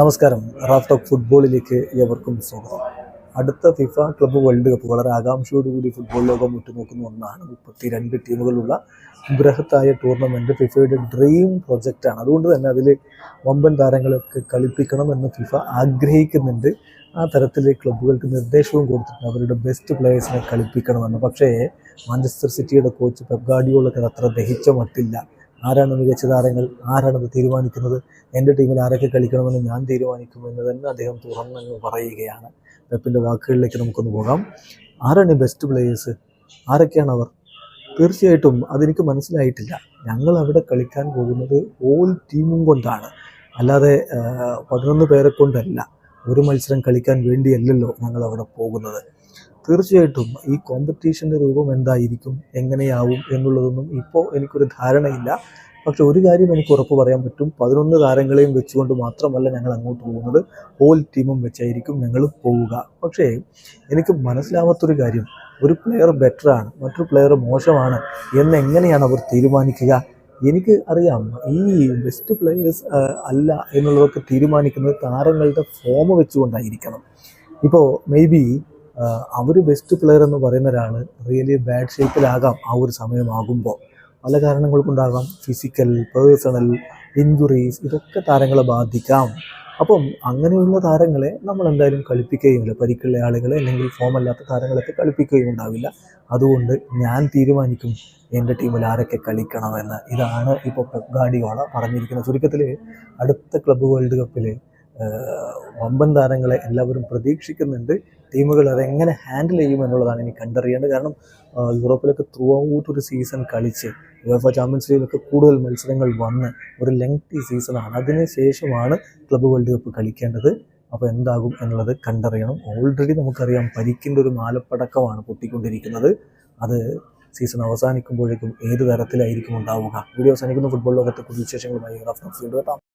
നമസ്കാരം. Raf talk ഫുട്ബോളിലേക്ക് ഏവർക്കും സ്വാഗതം. അടുത്ത ഫിഫ ക്ലബ്ബ് വേൾഡ് കപ്പ് വളരെ ആകാംക്ഷയോടുകൂടി ഫുട്ബോൾ ലോകം ഉറ്റുനോക്കുന്ന ഒന്നാണ് മുപ്പത്തിരണ്ട് ടീമുകളുള്ള ബൃഹത്തായ ടൂർണമെന്റ് ഫിഫയുടെ ഡ്രീം പ്രൊജക്റ്റാണ് അതുകൊണ്ട് തന്നെ അതിൽ വമ്പൻ താരങ്ങളൊക്കെ കളിപ്പിക്കണമെന്ന് ഫിഫ ആഗ്രഹിക്കുന്നുണ്ട്. ആ തരത്തിൽ ക്ലബ്ബുകൾക്ക് നിർദ്ദേശവും കൊടുത്തിട്ടുണ്ട്. അവരുടെ ബെസ്റ്റ് പ്ലേയേഴ്സിനെ കളിപ്പിക്കണമെന്ന്. പക്ഷേ മാഞ്ചസ്റ്റർ സിറ്റിയുടെ കോച്ച് പെപ് ഗാർഡിയോളൊക്കെ അത്ര ദഹിച്ച മട്ടില്ല. ആരാണ് മികച്ച താരങ്ങൾ? ആരാണത് തീരുമാനിക്കുന്നത്? എന്റെ ടീമിൽ ആരൊക്കെ കളിക്കണമെന്ന് ഞാൻ തീരുമാനിക്കുമെന്ന് തന്നെ അദ്ദേഹം തുറന്നങ്ങ് പറയുകയാണ്. പെപ്പിന്റെ വാക്കുകളിലേക്ക് നമുക്കൊന്ന് പോകാം. ആരാണ് ഈ ബെസ്റ്റ് പ്ലേയേഴ്സ് ആരൊക്കെയാണ് അവർ? തീർച്ചയായിട്ടും അതെനിക്ക് മനസ്സിലായിട്ടില്ല. ഞങ്ങൾ അവിടെ കളിക്കാൻ പോകുന്നത് ഓൾ ടീമും കൊണ്ടാണ്. അല്ലാതെ പതിനൊന്ന് പേരെ കൊണ്ടല്ല. ഒരു മത്സരം കളിക്കാൻ വേണ്ടിയല്ലല്ലോ ഞങ്ങൾ അവിടെ പോകുന്നത്. തീർച്ചയായിട്ടും ഈ കോമ്പറ്റീഷന്റെ രൂപം എന്തായിരിക്കും എങ്ങനെയാവും എന്നുള്ളതൊന്നും ഇപ്പോൾ എനിക്കൊരു ധാരണയില്ല. പക്ഷെ ഒരു കാര്യം എനിക്ക് ഉറപ്പ് പറയാൻ പറ്റും. പതിനൊന്ന് താരങ്ങളെയും വെച്ചുകൊണ്ട് മാത്രമല്ല ഞങ്ങൾ അങ്ങോട്ട് പോകുന്നത്. ഹോൾ ടീമും വെച്ചായിരിക്കും ഞങ്ങൾ പോവുക. പക്ഷേ എനിക്ക് മനസ്സിലാവാത്തൊരു കാര്യം ഒരു പ്ലെയർ ബെറ്ററാണ് മറ്റൊരു പ്ലെയർ മോശമാണ് എന്ന് എങ്ങനെയാണ് അവർ തീരുമാനിക്കുക? എനിക്ക് അറിയാം ഈ ബെസ്റ്റ് പ്ലെയേഴ്സ് അല്ല എന്നുള്ളതൊക്കെ തീരുമാനിക്കുന്നത് താരങ്ങളുടെ ഫോം വെച്ചുകൊണ്ടായിരിക്കണം. ഇപ്പോൾ മേ ബി അവർ ബെസ്റ്റ് പ്ലെയർ എന്ന് പറയുന്നവരാണ് റിയലി ബാഡ് ഷേപ്പിലാകാം ആ ഒരു സമയമാകുമ്പോൾ പല കാരണങ്ങൾ കൊണ്ടാകാം ഫിസിക്കൽ പേഴ്സണൽ ഇഞ്ചുറീസ് ഇതൊക്കെ താരങ്ങളെ ബാധിക്കാം. അപ്പം അങ്ങനെയുള്ള താരങ്ങളെ നമ്മൾ എന്തായാലും കളിപ്പിക്കുകയുമില്ല. പരിക്കുള്ള ആളുകളെ അല്ലെങ്കിൽ ഫോമല്ലാത്ത താരങ്ങളൊക്കെ കളിപ്പിക്കുകയും ഉണ്ടാവില്ല. അതുകൊണ്ട് ഞാൻ തീരുമാനിക്കും എന്റെ ടീമിൽ ആരൊക്കെ കളിക്കണമെന്ന്. ഇതാണ് ഇപ്പോൾ ഗാഡിയോള പറഞ്ഞിരിക്കുന്നത് ചുരുക്കത്തിൽ അടുത്ത ക്ലബ്ബ് വേൾഡ് കപ്പിൽ വമ്പൻ താരങ്ങളെ എല്ലാവരും പ്രതീക്ഷിക്കുന്നുണ്ട്. ടീമുകൾ അതെങ്ങനെ ഹാൻഡിൽ ചെയ്യും എന്നുള്ളതാണ് ഇനി കണ്ടറിയേണ്ടത്. കാരണം യൂറോപ്പിലൊക്കെ ത്രൂ ഔട്ട് ഒരു സീസൺ കളിച്ച് യുവഫ ചാമ്പ്യൻസ് ലീഗിലൊക്കെ കൂടുതൽ മത്സരങ്ങൾ വന്ന് ഒരു ലെങ്തി സീസണാണ് അതിന് ശേഷമാണ് ക്ലബ് വേൾഡ് കപ്പ് കളിക്കേണ്ടത്. അപ്പോൾ എന്താകും എന്നുള്ളത് കണ്ടറിയണം. ഓൾറെഡി നമുക്കറിയാം പരിക്കിന്റെ ഒരു മാലപ്പടക്കമാണ് പൊട്ടിക്കൊണ്ടിരിക്കുന്നത്. അത് സീസൺ അവസാനിക്കുമ്പോഴേക്കും ഏത് തരത്തിലായിരിക്കും ഉണ്ടാവുക. വീഡിയോ അവസാനിക്കുന്ന. ഫുട്ബോൾ ലോകത്തെ കുറിച്ച് വിശേഷങ്ങളുമായി റഫ് വീണ്ടും എത്താം.